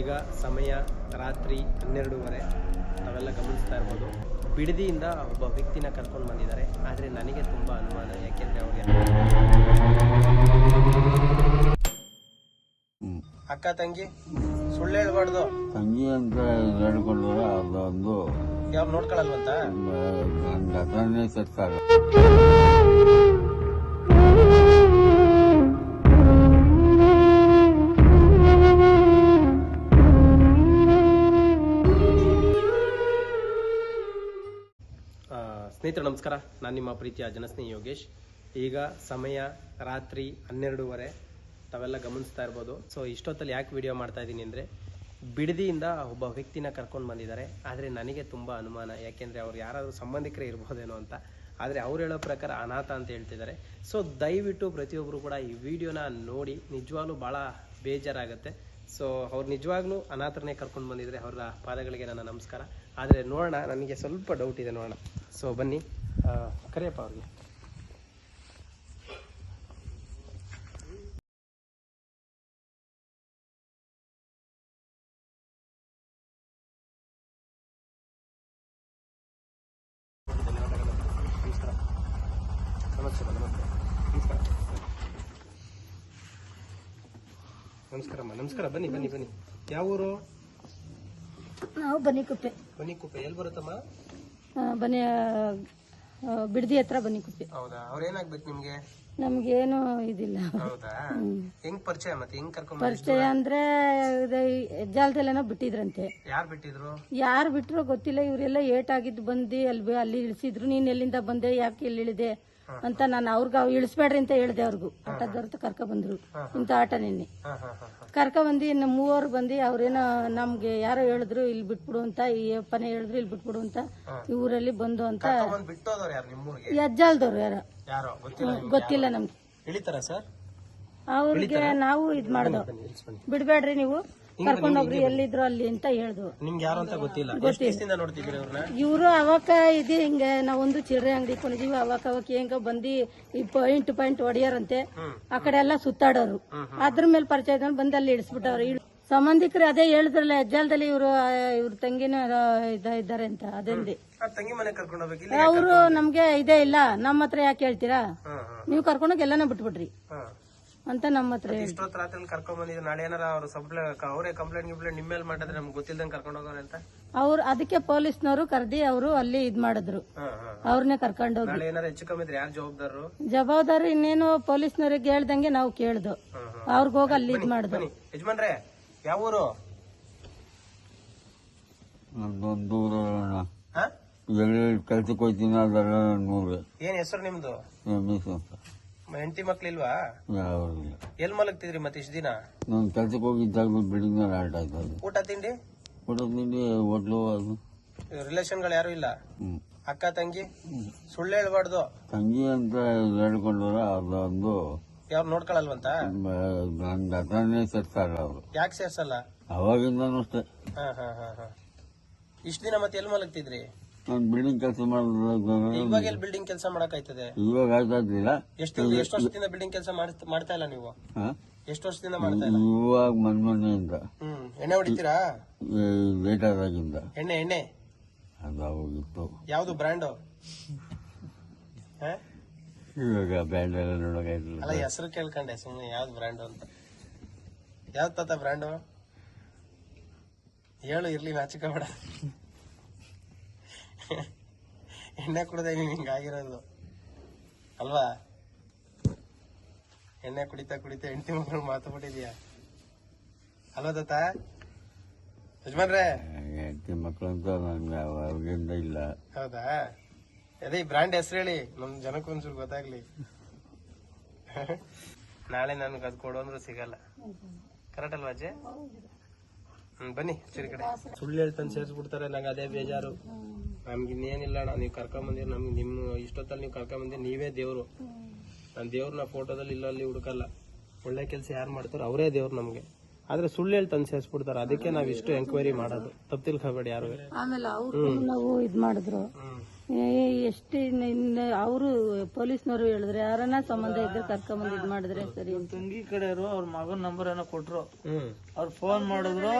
ಈಗ ಸಮಯ ರಾತ್ರಿ ಹನ್ನೆರಡೂವರೆ. ನಾವೆಲ್ಲ ಗಮನಿಸ್ತಾ ಇರ್ಬೋದು. ಬಿಡದಿಯಿಂದ ಒಬ್ಬ ವ್ಯಕ್ತಿನ ಕರ್ಕೊಂಡು ಬಂದಿದ್ದಾರೆ. ಆದರೆ ನನಗೆ ತುಂಬ ಅನುಮಾನ ಯಾಕೆಂದರೆ ಅವ್ರಿಗೆ ಅಕ್ಕ ತಂಗಿ ಸುಳ್ಳು ಹೇಳ್ಬಾರ್ದು. ತಂಗಿ ಅಂತ ಹೇಳ್ಕೊಂಡ್ರೆ ಅದೊಂದು ಯಾವ ನೋಡ್ಕೊಳಲ್ವಂತ? ನನ್ನ ನಮಸ್ಕಾರ, ನಾನು ನಿಮ್ಮ ಪ್ರೀತಿಯ ಜನಸ್ನೇಹಿ ಯೋಗೇಶ್. ಈಗ ಸಮಯ ರಾತ್ರಿ ಹನ್ನೆರಡೂವರೆ, ತಾವೆಲ್ಲ ಗಮನಿಸ್ತಾ ಇರ್ಬೋದು. ಸೊ ಇಷ್ಟೊತ್ತಲ್ಲಿ ಯಾಕೆ ವಿಡಿಯೋ ಮಾಡ್ತಾ ಇದ್ದೀನಿ ಅಂದರೆ, ಬಿಡದಿಯಿಂದ ಒಬ್ಬ ವ್ಯಕ್ತಿನ ಕರ್ಕೊಂಡು ಬಂದಿದ್ದಾರೆ. ಆದರೆ ನನಗೆ ತುಂಬ ಅನುಮಾನ, ಯಾಕೆಂದರೆ ಅವ್ರು ಯಾರಾದರೂ ಸಂಬಂಧಿಕರೇ ಇರ್ಬೋದೇನೋ ಅಂತ. ಆದರೆ ಅವ್ರು ಹೇಳೋ ಪ್ರಕಾರ ಅನಾಥ ಅಂತ ಹೇಳ್ತಿದ್ದಾರೆ. ಸೊ ದಯವಿಟ್ಟು ಪ್ರತಿಯೊಬ್ಬರು ಕೂಡ ಈ ವಿಡಿಯೋನ ನೋಡಿ, ನಿಜವಾಗ್ಲೂ ಭಾಳ ಬೇಜಾರಾಗುತ್ತೆ. ಸೊ ಅವ್ರು ನಿಜವಾಗ್ಲೂ ಅನಾಥರನ್ನೇ ಕರ್ಕೊಂಡು ಬಂದಿದ್ದಾರೆ ಅವರ ಪಾದಗಳಿಗೆ ನನ್ನ ನಮಸ್ಕಾರ. ಆದರೆ ನೋಡೋಣ, ನನಗೆ ಸ್ವಲ್ಪ ಡೌಟ್ ಇದೆ ನೋಡೋಣ. ಸೊ ಬನ್ನಿ. ಕರಿಯಪ್ಪ ಅವ್ರಿಗೆ ನಮಸ್ಕಾರ ನಮಸ್ಕಾರ ನಮಸ್ಕಾರ ನಮಸ್ಕಾರ ನಮಸ್ಕಾರಮ್ಮ ನಮಸ್ಕಾರ ಬನ್ನಿ ಬನ್ನಿ ಬನ್ನಿ. ಯಾವ ಊರು? ನಾವು ಬನ್ನಿಕುಪ್ಪೆ ಬನ್ನಿ ಕುಪ್ಪೆ ಎಲ್ಲಿ ಬರುತ್ತಮ್ಮ? ಆ, ಬನ್ನಿ ಆ, ಬಿಡದಿ ಹತ್ರ ಬನ್ನಿಕುಪ್ಪೆ ಹೌದಾ? ಅವ್ರೇನಾಗ್ಬೇಕು ನಿಮ್ಗೆ? ನಮ್ಗೇನು ಇದಿಲ್ಲ. ಹೌದಾ? ಹೆಂಗ್ ಪರಿಚಯ ಮತ್ತೆ ಹೆಂಗ್ ಕರ್ಕೊಂಡ್ ಪರಿಚಯ ಅಂದ್ರೆ ಹೆಜ್ಜಾಲದಲ್ಲೇನೋ ಬಿಟ್ಟಿದ್ರಂತೆ. ಯಾರು ಬಿಟ್ಟಿದ್ರು? ಯಾರು ಬಿಟ್ರೋ ಗೊತ್ತಿಲ್ಲ ಇವರೆಲ್ಲ ಏಟ್ ಆಗಿದ್ದು ಬಂದು ಅಲ್ಲಿ ಅಲ್ಲಿ ಇಳಿಸಿದ್ರು. ನೀನ್ ಎಲ್ಲಿಂದ ಬಂದೆ? ಯಾಕೆ ಇಲ್ಲಿ ಇಳಿದೆ? ಅಂತ ನಾನು ಅವ್ರಿಗೆ ಅವ್ ಇಳಿಸ್ಬೇಡ್ರಿ ಅಂತ ಹೇಳ್ದೆ ಅವ್ರಿಗೂ. ಆಟದವ್ರದ್ದು ಕರ್ಕ ಬಂದ್ರು. ಇಂಥ ಆಟ ನಿನ್ನೆ. ಕರ್ಕ ಬಂದು ಇನ್ನು ಮೂವರು ಬಂದು ಅವ್ರೇನೋ ನಮ್ಗೆ ಯಾರೋ ಹೇಳಿದ್ರು ಇಲ್ಲಿ ಬಿಟ್ಬಿಡು ಅಂತ ಈ ಅಪ್ಪನೇ ಹೇಳಿದ್ರು ಇಲ್ಲಿ ಬಿಟ್ಬಿಡು ಅಂತ ಈ ಊರಲ್ಲಿ ಬಂದು ಅಂತ ಯಜ್ಜಾಲ್ದವ್ರು ಯಾರ ಗೊತ್ತಿಲ್ಲ ನಿಮ್ಗೆ. ಅವ್ರಿಗೆ ನಾವು ಇದ್ ಮಾಡ್ದವ್ ಬಿಡ್ಬೇಡ್ರಿ ನೀವು. ಕರ್ಕೊಂಡ್ ಹೋಗ್ರಿ ಎಲ್ಲಿದ್ರು ಅಲ್ಲಿ ಅಂತ ಹೇಳ್ದು. ನಿಮ್ಗೆ ಯಾರು ಅಂತ ಗೊತ್ತಿಲ್ಲ. ಎಷ್ಟು ದಿವಸದಿಂದ ನೋಡ್ತಿದ್ದೀರಿ ಅವ್ರನ್ನ ಇವರು ಅವಾಗ ಇದು ಹಿಂಗೆ ನಾವೊಂದು ಚಿಲ್ಲರೆ ಅಂಗಡಿ ಕೊಂಡಿದೀವಿ ಅವಾಗ ಅವಾಗ ಹೆಂಗ ಬಂದಿ ಈ ಪಾಯಿಂಟ್ ಪಾಯಿಂಟ್ ಹೊಡಿಯಾರಂತೆ ಆ ಕಡೆ ಎಲ್ಲ ಸುತ್ತಾಡೋರು. ಅದ್ರ ಮೇಲೆ ಪರಿಚಯ ಇದ್ಕೊಂಡು ಬಂದು ಅಲ್ಲಿ ಇಳಿಸ್ಬಿಟ್ಟವ್ರು ಇಳ್- ಸಂಬಂಧಿಕರು ಅದೇ ಹೇಳಿದ್ರಲ್ಲ ಹೆಜ್ಜಾಲದಲ್ಲಿ ಇವರು ಇವ್ರ ತಂಗಿನ ಇದ- ಇದ್ದಾರೆ ಅಂತ ಅದಂದಿ. ಹೋಗ್ಬೇಕು ಅವರು ನಮ್ಗೆ ಇದೇ ಇಲ್ಲ ನಮ್ಮ ಹತ್ರ ಯಾಕೆ ಹೇಳ್ತೀರಾ? ನೀವು ಕರ್ಕೊಂಡೋಗಿ ಎಲ್ಲಾನು ಬಿಟ್ಬಿಡ್ರಿ. ಹಾ ಅಂತ ನಮ್ಮ ಹತ್ರ ಹೇಳಿ ಇಷ್ಟೊತ್ತು ರಾತ್ರಿ ಕರ್ಕೊಂಡ್ ಬಂದಿದ್ರು ನಾಳೆ ಏನಾರ ಅವ್ರು ಸಬ್ಲೆ ಅವರೇ ಕಂಪ್ಲೇಂಟ್ ಗಿಂಪ್ಲೇಂಟ್ ನಿಮ್ಮ ಮೇಲೆ ಮಾಡಿದ್ರೆ ನಮ್ಗೆ ಗೊತ್ತಿಲ್ದಂಗೆ ಕರ್ಕೊಂಡು ಹೋಗೋಣ ಅಂತ? ಅವ್ರು ಅದಕ್ಕೆ ಪೊಲೀಸ್ನವರು ಕರ್ದಿ ಅವರು ಅಲ್ಲಿ ಇದ್ ಮಾಡಿದ್ರು. ಹಾ ಹಾ ಅವ್ರನ್ನೇ ಕರ್ಕೊಂಡೋಗಿ ನಾಳೆ ಏನಾರ ಹೆಚ್ಚು ಕಮ್ಮಿ ಇದ್ರೆ ಯಾರು ಜವಾಬ್ದಾರರು? ಜವಾಬ್ದಾರಿ ಇನ್ನೇನು ಪೊಲೀಸ್ನವ್ರಿಗೆ ಹೇಳ್ದಂಗೆ ನಾವು ಕೇಳ್ದು. ಹಾ ಹಾ. ಅವ್ರಿಗೆ ಹೋಗಿ ಅಲ್ಲಿ ಇದ್ ಮಾಡಿದ್ರು ಬನ್ನಿ. ಯಜಮಾನ್ರೆ ಯಾವ ಊರು? ದೂರ ಎಲ್ಲಿ ಕೆಲ್ಸಕ್ಕೆ ಹೋಯ್ತೀನಿ ಅದೆಲ್ಲ ನೂರು. ಏನ್ ಹೆಸರು ನಿಮ್ದು? ಮೀಸು ಅಂತ. ಹೆಂಡತಿ ಮಕ್ಳಿಲ್ವಾ? ಎಲ್ ಮಲಗ್ತಿದ್ರಿ ಮತ್ತೆ ಇಷ್ಟ ದಿನ? ನಾನು ಕೆಲ್ಸಕ್ಕೆ ಹೋಗಿದ್ದಾಗ ಬಿಲ್ಡಿಂಗ್ ಮೇಲೆ ಆಟ ಆಯ್ತು ಅದು. ಊಟ ತಿಂಡಿ? ಊಟ ತಿಂಡಿ ಹೋಟ್ಲು ಅದು. ರಿಲೇಷನ್ಗಳು ಯಾರು ಇಲ್ಲ. ಅಕ್ಕ ತಂಗಿ? ಸುಳ್ಳು ಹೇಳ್ಬಾರ್ದು. ತಂಗಿ ಅಂತ ಹೇಳ್ಕೊಂಡ್ರ ಅದೊಂದು ಯಾರು ನೋಡ್ಕೊಳಲ್ವಂತ? ನನ್ನ ಹತ್ರನೇ ಸೇರ್ಸಲ್ಲ ಅವರು. ಯಾಕೆ ಸೇರ್ಸಲ್ಲ? ಅವಾಗಿಂದ ಅಷ್ಟೇ. ಹಾ ಹಾ ಹಾ ಹಾ. ಇಷ್ಟ ದಿನ ಮತ್ತೆ ಎಲ್ ಮಲಗ್ತಿದ್ರಿ? ನಾನು ಬಿಲ್ಡಿಂಗ್ ಕೆಲಸ ಇವಾಗ ಎಲ್ಲಿ ಬಿಲ್ಡಿಂಗ್ ಕೆಲಸ ಮಾಡಕ್ ಆಯ್ತದೆ ಇವಾಗ ಆಯ್ತಾ ಎಷ್ಟು ಎಷ್ಟು ವರ್ಷದಿಂದ ಬಿಲ್ಡಿಂಗ್ ಕೆಲಸ ಮಾಡ್ತಾ ಇಲ್ಲ ನೀವು? ಎಷ್ಟು ವರ್ಷದಿಂದ ಮಾಡ್ತಾ ಇಲ್ಲ? ಇವಾಗ ಮನ್ ಮೊನ್ನೆಯಿಂದ ಹ್ಮ್ ಎಣ್ಣೆ ಹೊಡಿತೀರಾ? ಲೇಟ್ ಆದಾಗಿಂದ ಎಣ್ಣೆ ಎಣ್ಣೆ? ಅದು ಅವಾಗಿತ್ತು ಯಾವ್ದು ಬ್ರ್ಯಾಂಡು? ಇವಾಗ ಬ್ಯಾಂಡ್ ಎಲ್ಲ ನೋಡೋಕಾಯ್ತಿಲ್ಲ ಅಲ್ಲ ಹೆಸರು ಕೇಳ್ಕೊಂಡೆ ಸುಮ್ಮನೆ ಯಾವ್ದು ಬ್ರ್ಯಾಂಡು ಅಂತ. ಯಾವ್ದು ತಾತ ಬ್ರ್ಯಾಂಡು? ಹೇಳು ಇರ್ಲಿ ನಾಚಿಕ ಬೇಡ ಎಣ್ಣೆ ಕುಡ್ದಾಗ ಹಿಂಗೆ ಹಿಂಗಾಗಿರೋದು ಅಲ್ವಾ? ಎಣ್ಣೆ ಕುಡಿತಾ ಕುಡಿತಾ ಹೆಂಡತಿ ಮಗಳು ಮಾತು ಬಿಟ್ಟಿದ್ಯಾ? ಅಲ್ವಾ ತಾತ? ಯಜಮಾನ್ರೆ? ಹೆಂಡತಿ ಮಕ್ಕಳು ಅಂತ ನನ್ಗೆ ಅವಾಗಿಂದ ಇಲ್ಲ. ಹೌದಾ? ಅದೇ ಈ ಬ್ರ್ಯಾಂಡ್ ಹೆಸರು ಹೇಳಿ ನಮ್ ಜನಕ್ಕೆ ಒಂಚೂರು ಗೊತ್ತಾಗ್ಲಿ. ನಾಳೆ ನನ್ಗೆ ಅದು ಕೊಡು ಅಂದ್ರೆ ಸಿಗಲ್ಲ. ಕರೆಕ್ಟ್ ಅಲ್ವಾ ಅಜ್ಜೆ? ಹ್ಮ್ ಬನ್ನಿ ಸರಿ ಕಡೆ. ಸುಳ್ಳು ಹೇಳ್ತಾನೆ ಸೇರಿಸ್ಬಿಡ್ತಾರೆ ನಂಗೆ ಅದೇ ಬೇಜಾರು. ನಮ್ಗೆ ಇನ್ನೇನಿಲ್ಲ ಅಣ್ಣ ನೀವು ಕರ್ಕೊಂಬಂದಿರಿ ನಮ್ಗೆ ನಿಮ್ಮ ಇಷ್ಟೊತ್ತಲ್ಲಿ ನೀವು ಕರ್ಕೊಂಬಂದಿರಿ ನೀವೇ ದೇವರು. ನಾನು ದೇವ್ರನ್ನ ಫೋಟೋದಲ್ಲಿ ಇಲ್ಲ ಅಲ್ಲಿ ಹುಡುಕಲ್ಲ. ಒಳ್ಳೆ ಕೆಲಸ ಯಾರು ಮಾಡ್ತಾರೋ ಅವರೇ ದೇವ್ರು ನಮಗೆ. ಆದ್ರೆ ಸುಳ್ಳು ಹೇಳ್ತಾನೆ ಸೇರಿಸ್ಬಿಡ್ತಾರೆ ಅದಕ್ಕೆ ನಾವು ಇಷ್ಟು ಎಂಕ್ವೈರಿ ಮಾಡೋದು. ತಪ್ಪು ತಿಳ್ಕೊಬೇಡಿ ಯಾರು. ಆಮೇಲೆ ಅವ್ರು ಇದ್ ಮಾಡಿದ್ರು. ಹ್ಮ್. ಎಷ್ಟು ಅವರು ಪೊಲೀಸ್ನವರು ಹೇಳಿದ್ರೆ ಯಾರನ್ನ ಸಂಬಂಧ ಇದ್ರೆ ಕರ್ಕೊಂಬಂದ್ ಇದ್ ಮಾಡಿದ್ರೆ ಸರಿ. ತಂಗಿ ಕಡೆಯವರು ಅವ್ರ ಮಗನ ನಂಬರ್ ಏನೋ ಕೊಟ್ರು. ಅವ್ರು ಫೋನ್ ಮಾಡಿದ್ರು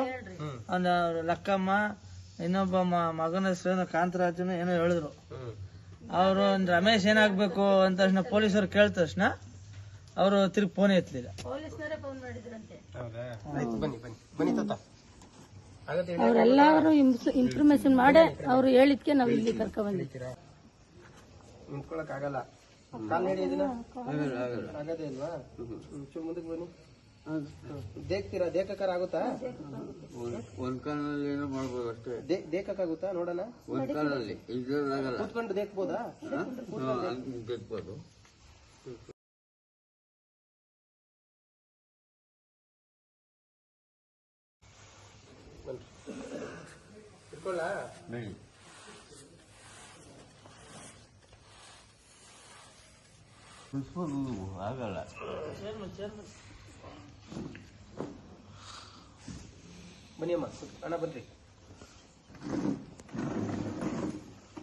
ಒಂದ್ ಲಕ್ಕಮ್ಮ ಇನ್ನೊಬ್ಬ ಮಗನ ಹೆಸರು ಕಾಂತರಾಜನ ಏನೋ ಹೇಳಿದ್ರು. ಅವರು ಒಂದು ರಮೇಶ್ ಏನಾಗ್ಬೇಕು ಅಂತ ತಕ್ಷಣ ಪೊಲೀಸರು ಕೇಳಿದ ತಕ್ಷಣ ಅವರು ತಿರ್ಗಿ ಫೋನ್ ಎತ್ತಲಿಲ್ಲ ಅವರೆಲ್ಲರೂ ಇನ್ಫಾರ್ಮೇಶನ್ ಮಾಡೇ ಅವ್ರು ಹೇಳಿದ್ಕೆ ನಾವು ಇಲ್ಲಿ ಕರ್ಕೊಂಡ್ ಬಂದಿದ್ದೀವಿ ನಿಂತ್ಕೊಳಕ್ ಆಗಲ್ಲ ಕಾಲ್ ನಡಿ ಇದನ್ನ. ಆಗದೇ ಇಲ್ವಾ? ಚೂರು ಮುಂದಕ್ಕೆ ಬನ್ನಿ. ದೇಕ್ತೀರಾ? ದೇಕಕ್ಕಾರ ಆಗುತ್ತಾ? ಒಂದ್ ಕಾಲಲ್ಲಿ ಏನೋ ಮಾಡ್ಬೋದು ಅಷ್ಟೇ. ದೇಕಕ್ಕಾಗುತ್ತಾ ನೋಡೋಣ. ಒಂದ್ ಕಾಲಲ್ಲಿ ಇದ್ರದಾಗಲ್ಲ ಕೂತ್ಕೊಂಡು ದೇಕ್ಬೋದಾ? ತೆಗ್ಬೋದು ಇಟ್ಕೊಳ್ಳಾ ಆಗಲ್ಲ ಬನ್ನಿ ಅಮ್ಮ ಅಣ್ಣ ಬನ್ರಿ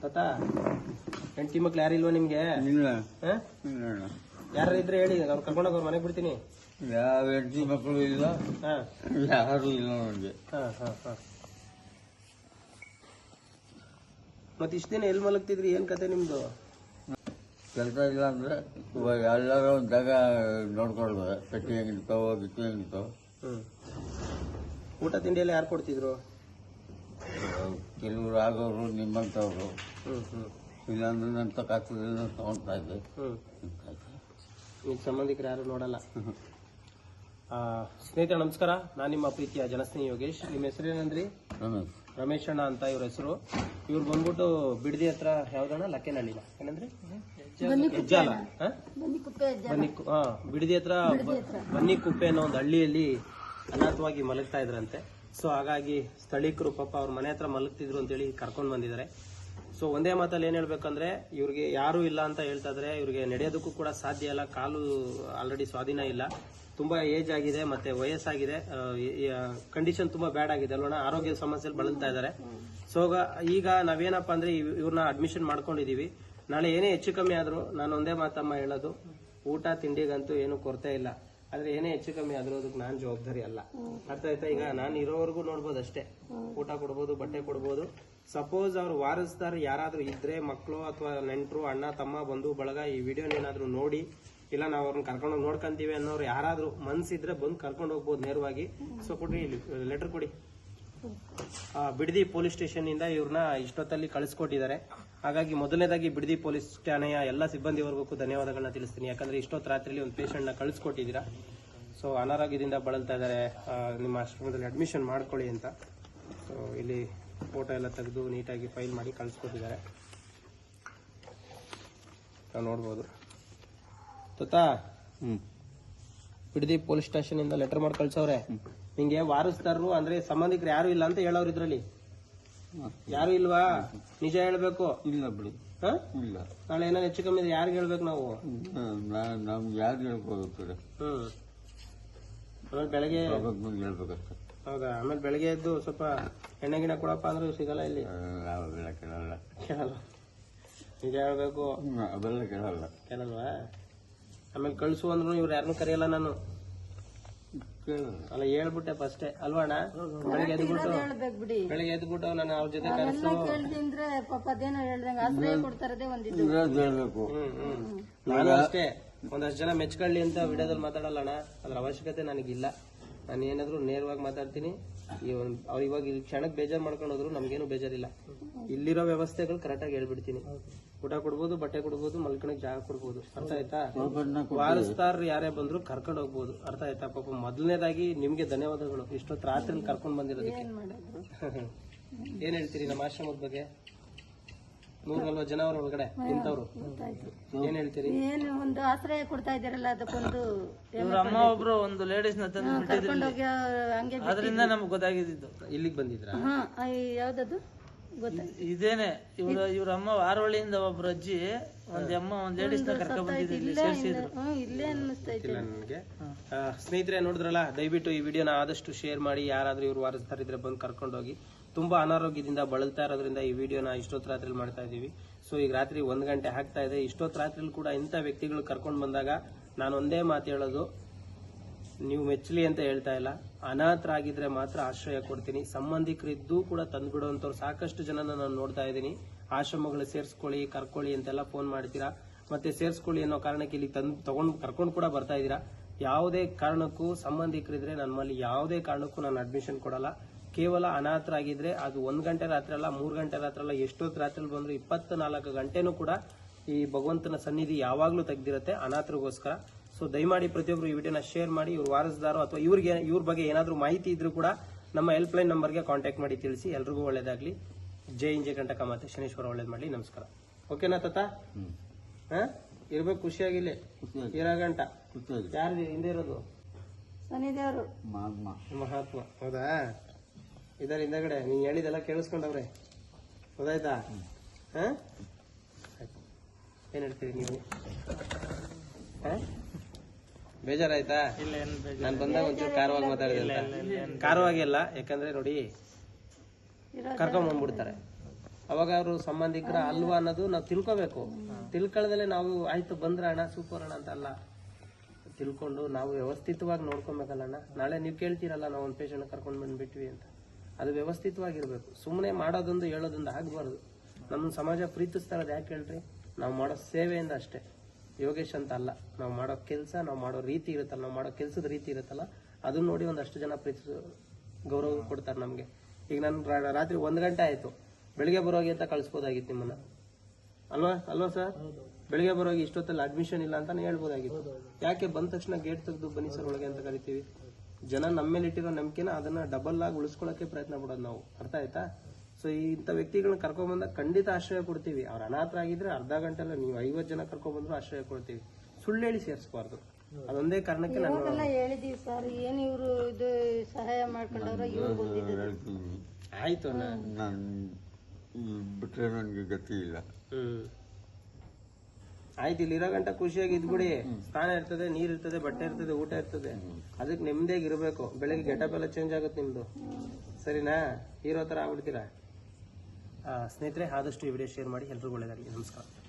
ತಾತ ಹೆಂಡತಿ ಮಕ್ಳು ಯಾರಿಲ್ವಾ ನಿಮ್ಗೆ? ಇಲ್ಲ ಹ? ಇಲ್ಲ ಯಾರು ಇದ್ರೆ ಹೇಳಿ ಅವ್ರು ಕರ್ಕೊಂಡೋಗಿ ಅವ್ರ ಮನೆಗೆ ಬಿಡ್ತೀನಿ. ಯಾವ ಹೆಂಡತಿ ಮಕ್ಕಳು ಇಲ್ಲ? ಹಾ. ಯಾರು ಇಲ್ಲ ನನಗೆ ಹಾ ಹಾ ಹಾ. ಮತ್ತೆ ಇಷ್ಟ ದಿನ ಎಲ್ಲಿ ಮಲಗ್ತಿದ್ರಿ? ಏನು ಕತೆ ನಿಮ್ಮದು ಕೆಲಸ ಇಲ್ಲ ಅಂದ್ರೆ ಇವಾಗ ಎಲ್ಲರೂ ಒಂದು ಜಾಗ ನೋಡ್ಕೊಳ್ಬೋದು. ಕಟ್ಟಿ ಹೆಂಗಿರ್ತಾವ ಗಿಟ್ಟಿ ಹೆಂಗಿರ್ತಾವ ಹ್ಮ್. ಊಟ ತಿಂಡಿ ಎಲ್ಲ ಯಾರು ಕೊಡ್ತಿದ್ರು? ಕೆಲವರು ಆಗೋರು ನಿಮ್ಮಂಥವ್ರು ಹ್ಞೂ ಹ್ಮ್. ಇಲ್ಲಾಂದ್ರೆ ನನ್ನ ತಕಾಗ್ತದೆ ತಗೊಳ್ತಾ ಇದ್ದೆ. ನಿಮ್ಗೆ ಈಗ ಸಂಬಂಧಿಕರು ಯಾರು ನೋಡಲ್ಲ. ಸ್ನೇಹಿತರೆ ನಮಸ್ಕಾರ. ನಾನು ನಿಮ್ಮ ಪ್ರೀತಿಯ ಜನಸ್ನೇಹಿ ಯೋಗೇಶ್. ನಿಮ್ಮ ಹೆಸರೇನಂದ್ರಿ? ರಮೇಶ್. ರಮೇಶ್ ಅಣ್ಣ ಅಂತ ಇವ್ರ ಹೆಸರು. ಇವ್ರು ಬಂದ್ಬಿಟ್ಟು ಬಿಡದಿ ಹತ್ರ ಯಾವ್ದಣ್ಣ? ಲಕ್ಕೇನಹಳ್ಳಿನ. ಏನಂದ್ರೆ? ಹೆಜ್ಜಾಲ ಹ? ಬನ್ನಿ ಹಾ ಬಿಡದಿ ಹತ್ರ ಬನ್ನಿ ಕುಪ್ಪೆ ಅನ್ನೋ ಒಂದು ಹಳ್ಳಿಯಲ್ಲಿ ಅನಾಥವಾಗಿ ಮಲಗ್ತಾ ಇದ್ರಂತೆ. ಸೊ ಹಾಗಾಗಿ ಸ್ಥಳೀಕರು ಪಾಪ ಅವ್ರ ಮನೆ ಹತ್ರ ಮಲಗ್ತಿದ್ರು ಅಂತೇಳಿ ಕರ್ಕೊಂಡು ಬಂದಿದ್ದಾರೆ. ಸೊ ಒಂದೇ ಮಾತಲ್ಲಿ ಏನ್ ಹೇಳ್ಬೇಕಂದ್ರೆ ಇವ್ರಿಗೆ ಯಾರು ಇಲ್ಲ ಅಂತ ಹೇಳ್ತಾ ಇದ್ರೆ ಇವ್ರಿಗೆ ನಡೆಯೋದಕ್ಕೂ ಕೂಡ ಸಾಧ್ಯ ಇಲ್ಲ. ಕಾಲು ಆಲ್ರೆಡಿ ಸ್ವಾಧೀನ ಇಲ್ಲ. ತುಂಬಾ ಏಜ್ ಆಗಿದೆ, ಮತ್ತೆ ವಯಸ್ಸಾಗಿದೆ ಕಂಡೀಷನ್ ತುಂಬಾ ಬ್ಯಾಡ್ ಆಗಿದೆ. ಅಲ್ವಣ ಆರೋಗ್ಯ ಸಮಸ್ಯೆ ಬಳಲ್ತಾ ಇದ್ದಾರೆ. ಸೊ ಈಗ ನಾವೇನಪ್ಪ ಅಂದ್ರೆ ಇವ್- ಇವ್ರನ್ನ ಅಡ್ಮಿಷನ್ ಮಾಡ್ಕೊಂಡಿದೀವಿ. ನಾಳೆ ಏನೇ ಹೆಚ್ಚು ಕಮ್ಮಿ ಆದ್ರೂ ನಾನು ಒಂದೇ ಮಾತಮ್ಮ ಹೇಳೋದು, ಊಟ ತಿಂಡಿಗಂತೂ ಏನು ಕೊರತೆ ಇಲ್ಲ. ಆದ್ರೆ ಏನೇ ಹೆಚ್ಚು ಕಮ್ಮಿ ಆದ್ರೂ ಅದಕ್ಕೆ ನಾನ್ ಜವಾಬ್ದಾರಿ ಅಲ್ಲ. ಅರ್ಥ ಆಯ್ತಾ? ಈಗ ನಾನು ಇರೋವರೆಗೂ ನೋಡ್ಬೋದು ಅಷ್ಟೇ. ಊಟ ಕೊಡ್ಬೋದು, ಬಟ್ಟೆ ಕೊಡ್ಬೋದು. ಸಪೋಸ್ ಅವ್ರು ವಾರಸ್ದಾರ ಯಾರಾದ್ರೂ ಇದ್ರೆ ಮಕ್ಕಳು ಅಥವಾ ನೆಂಟರು, ಅಣ್ಣ, ತಮ್ಮ, ಬಂಧು, ಬಳಗ ಈ ವಿಡಿಯೋನ ಏನಾದ್ರೂ ನೋಡಿ ಇಲ್ಲ, ನಾವು ಅವ್ರನ್ನ ಕರ್ಕೊಂಡು ನೋಡ್ಕೊಂತೀವಿ ಅನ್ನೋರು ಯಾರಾದ್ರೂ ಮನ್ಸಿದ್ರೆ ಬಂದು ಕರ್ಕೊಂಡು ಹೋಗ್ಬೋದು ನೇರವಾಗಿ. ಸೊ ಕೊಡ್ರಿ ಲೆಟರ್ ಕೊಡಿ. ಬಿಡದಿ ಪೊಲೀಸ್ ಸ್ಟೇಷನ್ ಇಂದ ಇವ್ರನ್ನ ಇಷ್ಟೊತ್ತಲ್ಲಿ ಕಳಿಸ್ಕೊಟ್ಟಿದ್ದಾರೆ. ಹಾಗಾಗಿ ಮೊದಲನೇದಾಗಿ ಬಿಡದಿ ಪೊಲೀಸ್ ಠಾಣೆಯ ಎಲ್ಲ ಸಿಬ್ಬಂದಿವರ್ಗೂ ಧನ್ಯವಾದಗಳನ್ನ ತಿಳಿಸ್ತೀನಿ. ಯಾಕಂದ್ರೆ ಇಷ್ಟೊತ್ತು ರಾತ್ರಿಲಿ ಒಂದು ಪೇಷಂಟ್ನ ಕಳಿಸ್ಕೊಟ್ಟಿದ್ದೀರಾ. ಸೊ ಅನಾರೋಗ್ಯದಿಂದ ಬಳಲ್ತಾ ಇದ್ದಾರೆ. ನಿಮ್ಮ ಆಶ್ರಮದಲ್ಲಿ ಅಡ್ಮಿಷನ್ ಮಾಡ್ಕೊಳ್ಳಿ ಅಂತ. ಸೊ ಇಲ್ಲಿ ಫೋಟೋ ಎಲ್ಲ ತೆಗೆದು ನೀಟಾಗಿ ಫೈಲ್ ಮಾಡಿ ಕಳಿಸ್ಕೊಟ್ಟಿದ್ದಾರೆ. ನಾವು ನೋಡ್ಬೋದು. ಗೊತ್ತಾ ಹ್ಮ್. ಬಿಡದಿ ಪೊಲೀಸ್ ಸ್ಟೇಷನ್ ಇಂದ ಲೆಟರ್ ಮಾಡಿ ಕಳ್ಸವ್ರೆ. ನಿಂಗೆ ವಾರಸ್ದಾರರು ಅಂದ್ರೆ ಸಂಬಂಧಿಕರು ಯಾರು ಇಲ್ಲ ಅಂತ ಹೇಳೋರು ಇದ್ರಲ್ಲಿ. ಯಾರು ಇಲ್ವಾ? ನಿಜ ಹೇಳ್ಬೇಕು. ಇಲ್ಲ ಬಿಡಿ. ಹ? ಇಲ್ಲ. ನಾಳೆ ಏನಾದ್ರು ಹೆಚ್ಚು ಕಮ್ಮಿ ಇದ್ರೆ ಯಾರಿಗೆ ಹೇಳ್ಬೇಕು ನಾವು? ನಮ್ಗೆ ಯಾರು ಬಿಡಿ. ಹ್ಮ್. ಆಮೇಲೆ ಬೆಳಗ್ಗೆ ಹೇಳ್ಬೇಕಷ್ಟೆ. ಹೌದಾ? ಆಮೇಲೆ ಬೆಳಗ್ಗೆ ಎದ್ದು ಸ್ವಲ್ಪ ಎಣ್ಣೆ ಗಿಣ ಕೊಡಪ್ಪ ಅಂದ್ರೆ ಸಿಗಲ್ಲ ಇಲ್ಲಿ. ನಾವು ಕೇಳಲ್ಲ. ಕೇಳಲ್ಲ. ನಿಜ ಹೇಳ್ಬೇಕು. ಹ್ಮ್, ಅವೆಲ್ಲ ಕೇಳಲ್ಲ. ಕೇಳಲ್ವಾ? ಆಮೇಲೆ ಕಳ್ಸು ಅಂದ್ರು ಇವ್ರು ಯಾರನ್ನೂ ಕರೆಯಲ್ಲ ನಾನು. ಅಲ್ಲ ಹೇಳ್ಬಿಟ್ಟೆ ಫಸ್ಟೇ ಅಲ್ವಾಣ ಅಣ್ಣ? ಬೆಳಗ್ಗೆ ಎದ್ಬಿಟ್ಟು ಬೆಳಿಗ್ಗೆ ಎದ್ಬಿಟ್ಟು ನಾನು ಅವ್ರ ಜೊತೆ ಕರೆಸು. ಕೇಳ್ದೆ ಅಂದ್ರೆ ಪಾಪ ಅದೇನೋ ಹೇಳ್ದಂಗ ಆಶ್ರಯ ಕೊಡ್ತಾರದೇ ಒಂದಿದ್ದು ಹೇಳ್ಬೇಕು ಹ್ಮ್ ಹ್ಮ್. ನಾನು ಅಷ್ಟೇ. ಒಂದಷ್ಟು ಜನ ಮೆಚ್ಕೊಳ್ಳಿ ಅಂತ ವಿಡಿಯೋದಲ್ಲಿ ಮಾತಾಡಲ್ಲ ಅಣ್ಣ. ಅದ್ರ ಅವಶ್ಯಕತೆ ನನಗಿಲ್ಲ. ನಾನು ಏನಾದ್ರು ನೇರವಾಗಿ ಮಾತಾಡ್ತೀನಿ. ಈ ಒಂದ್- ಅವ್ರು ಇವಾಗ ಈ ಕ್ಷಣಕ್ಕೆ ಬೇಜಾರು ಮಾಡ್ಕೊಂಡು ಹೋದ್ರು ನಮ್ಗೇನು ಬೇಜಾರಿಲ್ಲ. ಇಲ್ಲಿರೋ ವ್ಯವಸ್ಥೆಗಳು ಕರೆಕ್ಟಾಗಿ ಹೇಳ್ಬಿಡ್ತೀನಿ. ಊಟ ಕೊಡ್ಬೋದು ಬಟ್ಟೆ ಕೊಡ್ಬೋದು ಮಲ್ಕೊಳಕ್ ಜಾಗ ಕೊಡ್ಬೋದು. ಅರ್ಥ ಆಯ್ತಾ? ವಾರಸ್ತಾರ ಯಾರೇ ಬಂದ್ರು ಕರ್ಕೊಂಡು ಹೋಗ್ಬೋದು. ಅರ್ಥ ಆಯ್ತಾ? ಪಾಪ ಮೊದಲನೇದಾಗಿ ನಿಮ್ಗೆ ಧನ್ಯವಾದಗಳು. ಇಷ್ಟೊತ್ತು ರಾತ್ರಿ ಕರ್ಕೊಂಡ್ ಬಂದಿರೋದಕ್ಕೆ. ಏನ್ ಹೇಳ್ತೀರಿ ನಮ್ಮ ಆಶ್ರಮದ ಬಗ್ಗೆ? ನೂರ ನಲ್ವತ್ತು ಜನ ಅವ್ರ ಒಳಗಡೆ ಇಂಥವ್ರು ಗೊತ್ತಾಯ್ತು. ಏನ್ ಹೇಳ್ತೀರಿ? ಏನು ಒಂದು ಆಶ್ರಯ ಕೊಡ್ತಾ ಇದಾರಲ್ಲ ಅದಕ್ಕೊಂದು ಇವ್ರ ಅಮ್ಮ ಒಬ್ರು ಒಂದು ಲೇಡೀಸ್ನ ತಂದು ಬಿಟ್ಟಿದ್ರು ಅದರಿಂದ ನಮ್ಗೆ ಗೊತ್ತಾಗಿದ್ದು. ಇಲ್ಲಿಗೆ ಬಂದಿದ್ರ? ಆ, ಯಾವ್ದದು? ಇದೇನೆ ಇವ್ರ ಇವ್ರ ಅಮ್ಮ ವಾರವಳ್ಳಿಯಿಂದ ಒಬ್ರು ಅಜ್ಜಿ ಒಂದ್ ಅಮ್ಮ ಒಂದ್ ಲೇಡೀಸ್ನ ಕರ್ಕೊಂಡ್ ಬಂದಿದ್ರು ಇಲ್ಲಿ ಸೇರ್ಸಿದ್ರು ಹ್ಮ್ ಇಲ್ಲೇ ಅನ್ನಿಸ್ತೈತೆ ನನಗೆ. ಸ್ನೇಹಿತರೆ ನೋಡಿದ್ರಲ್ಲ ದಯವಿಟ್ಟು ಈ ವಿಡಿಯೋನ ಆದಷ್ಟು ಶೇರ್ ಮಾಡಿ ಯಾರಾದ್ರೂ ಇವ್ರು ವಾರಸ್ತಾರಿದ್ರೆ ಬಂದು ಕರ್ಕೊಂಡೋಗಿ ತುಂಬಾ ಅನಾರೋಗ್ಯದಿಂದ ಬಳಲ್ತಾ ಇರೋದ್ರಿಂದ ಈ ವಿಡಿಯೋನ ಇಷ್ಟೊತ್ತು ರಾತ್ರಿ ಮಾಡ್ತಾ ಇದೀವಿ ಸೊ ಈಗ ರಾತ್ರಿ ಒಂದ್ ಗಂಟೆ ಆಗ್ತಾ ಇದೆ. ಇಷ್ಟೊತ್ತು ರಾತ್ರಿ ಕೂಡ ಇಂಥ ವ್ಯಕ್ತಿಗಳು ಕರ್ಕೊಂಡು ಬಂದಾಗ ನಾನು ಒಂದೇ ಮಾತು ಹೇಳೋದು ನೀವು ಮೆಚ್ಚಲಿ ಅಂತ ಹೇಳ್ತಾ ಇಲ್ಲ. ಅನಾಥರಾಗಿದ್ರೆ ಮಾತ್ರ ಆಶ್ರಯ ಕೊಡ್ತೀನಿ. ಸಂಬಂಧಿಕರಿದ್ದು ಕೂಡ ತಂದ್ಬಿಡುವಂಥವ್ರು ಸಾಕಷ್ಟು ಜನನ ನಾನು ನೋಡ್ತಾ ಇದ್ದೀನಿ. ಆಶ್ರಮಗಳು ಸೇರಿಸ್ಕೊಳ್ಳಿ, ಕರ್ಕೊಳ್ಳಿ ಅಂತೆಲ್ಲ ಫೋನ್ ಮಾಡ್ತೀರಾ? ಮತ್ತೆ ಸೇರಿಸ್ಕೊಳ್ಳಿ ಅನ್ನೋ ಕಾರಣಕ್ಕೆ ಇಲ್ಲಿ ತಂದು, ತಗೊಂಡು, ಕರ್ಕೊಂಡು ಕೂಡ ಬರ್ತಾ ಇದ್ದೀರಾ? ಯಾವುದೇ ಕಾರಣಕ್ಕೂ ಸಂಬಂಧಿಕರಿದ್ರೆ ನಮ್ಮಲ್ಲಿ ಯಾವುದೇ ಕಾರಣಕ್ಕೂ ನಾನು ಅಡ್ಮಿಷನ್ ಕೊಡಲ್ಲ. ಕೇವಲ ಅನಾಥರಾಗಿದ್ರೆ ಅದು ಒಂದು ಗಂಟೆ ರಾತ್ರಿ ಅಲ್ಲ, ಮೂರ್ ಗಂಟೆ ರಾತ್ರಿ ಅಲ್ಲ, ಎಷ್ಟೊತ್ತು ರಾತ್ರಿ ಇಪ್ಪತ್ತ್ ನಾಲ್ಕು ಗಂಟೆನೂ ಕೂಡ ಈ ಭಗವಂತನ ಸನ್ನಿಧಿ ಯಾವಾಗಲೂ ತೆಗ್ದಿರುತ್ತೆ ಅನಾಥರಿಗೋಸ್ಕರ. ಸೊ ದಯಮಾಡಿ ಪ್ರತಿಯೊಬ್ಬರು ಈ ವಿಡಿಯೋನ ಶೇರ್ ಮಾಡಿ ಇವ್ರ ವಾರಸ್ದಾರು ಅಥವಾ ಇವ್ರಿಗೆ ಇವ್ರ ಬಗ್ಗೆ ಏನಾದರೂ ಮಾಹಿತಿ ಇದ್ರೂ ಕೂಡ ನಮ್ಮ ಹೆಲ್ಪ್ ಲೈನ್ ನಂಬರ್ಗೆ ಕಾಂಟ್ಯಾಕ್ಟ್ ಮಾಡಿ ತಿಳಿಸಿ. ಎಲ್ರಿಗೂ ಒಳ್ಳೇದಾಗ್ಲಿ. ಜೈ ಇಂಜೆ ಕಂಟಕ ಮತ್ತೆ ಶನೇಶ್ವರ ಒಳ್ಳೇದ್ ಮಾಡಲಿ. ನಮಸ್ಕಾರ. ಓಕೆನಾ ತಾತ? ಹಾ? ಇರ್ಬೇಕು ಖುಷಿಯಾಗಿಲ್ಲೇ ಖುಷಿಯಾಗಿ. ಇರೋ ಗಂಟ ಯಾರು ಹಿಂದೆ ಇರೋದು? ಮಹಾತ್ಮ. ಮಹಾತ್ಮ. ಹೌದಾ? ಇದಾರೆ ಹಿಂದಗಡೆ. ನೀನ್ ಹೇಳಿದೆಲ್ಲ ಕೇಳಿಸ್ಕೊಂಡವ್ರೆ. ಹೌದಾಯ್ತಾ ಹಾಂ? ಏನು ಏನ್ ಹೇಳ್ತೀರಿ ನೀವು? ಹಾ? ಬೇಜಾರಾಯ್ತಾ? ನಾನು ಬಂದಾಗ ಒಂಚೂರು ಕಾರವಾಗಿ ಮಾತಾಡಿದೆ ಅಂತ. ಕಾರವಾಗಿ ಅಲ್ಲ ಯಾಕಂದ್ರೆ ನೋಡಿ ಕರ್ಕೊಂಡ್ ಬಂದ್ಬಿಡ್ತಾರೆ. ಅವಾಗ ಅವರು ಸಂಬಂಧಿಕರ ಅಲ್ವಾ ಅನ್ನೋದು ನಾವು ತಿಳ್ಕೊಬೇಕು. ತಿಳ್ಕೊಳ್ದಲೆ ನಾವು ಆಯ್ತು ಬಂದ್ರ ಅಣ್ಣ ಸೂಪರ್ ಅಣ್ಣ ಅಂತ ಅಲ್ಲ ತಿಳ್ಕೊಂಡು ನಾವು ವ್ಯವಸ್ಥಿತವಾಗಿ ನೋಡ್ಕೊಬೇಕಲ್ಲ ಅಣ್ಣ. ನಾಳೆ ನೀವು ಕೇಳ್ತೀರಲ್ಲ ನಾವು ಒಂದು ಪೇಷಂಟ್ ಕರ್ಕೊಂಡು ಬಂದ್ಬಿಟ್ವಿ ಅಂತ. ಅದು ವ್ಯವಸ್ಥಿತವಾಗಿರ್ಬೇಕು. ಸುಮ್ಮನೆ ಮಾಡೋದೊಂದು ಹೇಳೋದೊಂದು ಆಗಬಾರ್ದು. ನಮ್ಮ ಸಮಾಜ ಪ್ರೀತಿಸ್ತಾರದು ಯಾಕೆ ಹೇಳ್ರಿ? ನಾವು ಮಾಡೋ ಸೇವೆಯಿಂದ ಅಷ್ಟೇ. ಯೋಗೇಶ್ ಅಂತ ಅಲ್ಲ. ನಾವು ಮಾಡೋ ಕೆಲಸ, ನಾವು ಮಾಡೋ ರೀತಿ ಇರುತ್ತಲ್ಲ, ನಾವು ಮಾಡೋ ಕೆಲಸದ ರೀತಿ ಇರುತ್ತಲ್ಲ, ಅದನ್ನ ನೋಡಿ ಒಂದಷ್ಟು ಜನ ಪ್ರೀತಿ ಗೌರವ ಕೊಡ್ತಾರೆ ನಮಗೆ. ಈಗ ನಾನು ರಾತ್ರಿ ಒಂದು ಗಂಟೆ ಆಯಿತು. ಬೆಳಿಗ್ಗೆ ಬರೋಗಿ ಅಂತ ಕಳಿಸ್ಬೋದಾಗಿತ್ತು ನಿಮ್ಮನ್ನ? ಅಲ್ವಾ? ಅಲ್ವಾ ಸರ್ ಬೆಳಿಗ್ಗೆ ಬರೋಗಿ ಇಷ್ಟೊತ್ತಲ್ಲಿ ಅಡ್ಮಿಷನ್ ಇಲ್ಲ ಅಂತಾನೆ ಹೇಳ್ಬೋದಾಗಿತ್ತು. ಯಾಕೆ ಬಂದ ತಕ್ಷಣ ಗೇಟ್ ತೆಗೆದು ಬನ್ನಿ ಸರ್ ಒಳಗೆ ಅಂತ ಕರಿತೀವಿ? ಜನ ನಮ್ಮ ಮೇಲೆ ಇಟ್ಟಿರೋ ನಂಬಿಕೆನ ಅದನ್ನ ಡಬಲ್ ಆಗಿ ಉಳಿಸ್ಕೊಳ್ಳೋಕೆ ಪ್ರಯತ್ನ ಪಡೋದು ನಾವು. ಅರ್ಥ ಆಯ್ತಾ? ಸೊ ಇಂಥ ವ್ಯಕ್ತಿಗಳನ್ನ ಕರ್ಕೊಂಡ್ ಬಂದಾಗ ಖಂಡಿತ ಆಶ್ರಯ ಕೊಡ್ತೀವಿ. ಅವ್ರ ಅನಾಥರಾಗಿದ್ರೆ ಅರ್ಧ ಗಂಟೆ ಅಲ್ಲ ನೀವು ಐವತ್ತು ಜನ ಕರ್ಕೊಂಡ್ ಬಂದ್ರು ಆಶ್ರಯ ಕೊಡ್ತೀವಿ. ಸುಳ್ಳು ಹೇಳಿ ಸೇರಿಸಬಾರ್ದು. ಅದೊಂದೇ ಕಾರಣಕ್ಕೆ ನಾನು ಹೇಳಿದೀವಿ ಸರ್. ಏನ್ ಇವರು ಇದು ಸಹಾಯ ಮಾಡ್ಕೊಂಡವ್ರ ಇವ್ರು ಬಂದಿದ್ದಾರೆ ಹೇಳ್ತೀನಿ. ಆಯ್ತು ನಾನು ಬಿಟ್ರೆ ನನಗೆ ಗತಿ ಇಲ್ಲ. ಹ್ಮ್. ಆಯ್ತು ಇಲ್ಲಿ ಇರೋ ಗಂಟ ಖುಷಿಯಾಗಿ ಇದ್ಬಿಡಿ ಸ್ನಾನ ಇರ್ತದೆ ನೀರ್ ಇರ್ತದೆ ಬಟ್ಟೆ ಇರ್ತದೆ ಊಟ ಇರ್ತದೆ. ಅದಕ್ಕೆ ನೆಮ್ಮದಿಯಾಗಿ ಇರಬೇಕು. ಬೆಳಗ್ಗೆ ಗೆಟಪ್ ಎಲ್ಲ ಚೇಂಜ್ ಆಗುತ್ತೆ ನಿಮ್ದು. ಸರಿನಾ? ಹೀರೋ ತರ ಆಗ್ಬಿಡ್ತೀರಾ? ಸ್ನೇಹಿತರೆ ಆದಷ್ಟು ಈ ವಿಡಿಯೋ ಶೇರ್ ಮಾಡಿ. ಎಲ್ರಿಗೂ ಒಳ್ಳೆಯದಾಗಲಿ. ನಮಸ್ಕಾರ.